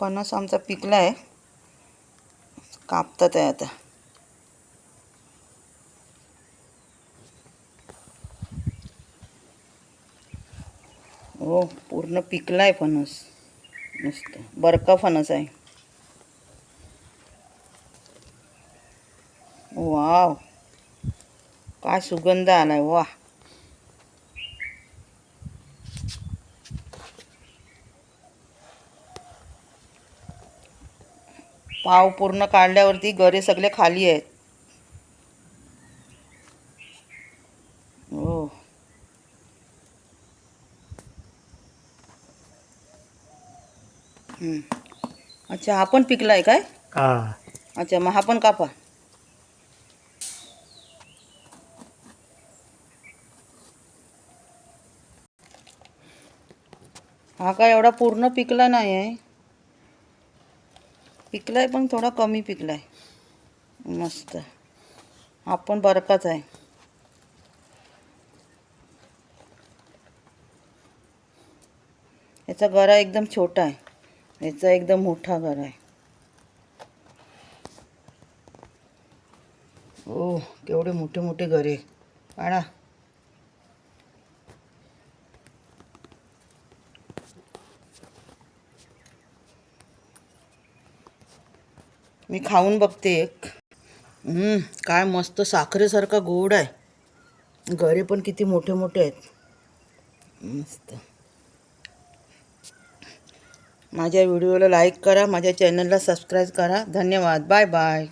फणस आमचा पिकला आहे कापतात आहे आता. हो पूर्ण पिकला आहे फणस. मस्त. बरका फणस आहे. वाव. काय सुगंध आलाय वा पाव पूर्ण काढल्यावरती गरे सगळे खाली आहेत. हो. हम्म. अच्छा हा पण पिकलाय काय? हा. अच्छा मग हा पण कापा. हा काय एवढा पूर्ण पिकला नाही आहे पिकलाय पण थोडा कमी पिकलाय. मस्त. आपण बरकाच आहे. याचा गरा एकदम छोटा आहे. याचा एकदम मोठा गरा आहे. ओ केवढे मोठे मोठे गरे. आणा. मी खाऊन बघते एक. काय मस्त साखरेसारखा गोड आहे. गरे पण किती मोठे मोठे आहेत. मस्त. माझ्या व्हिडिओला लाईक करा माझ्या चॅनलला सबस्क्राईब करा. धन्यवाद. Bye bye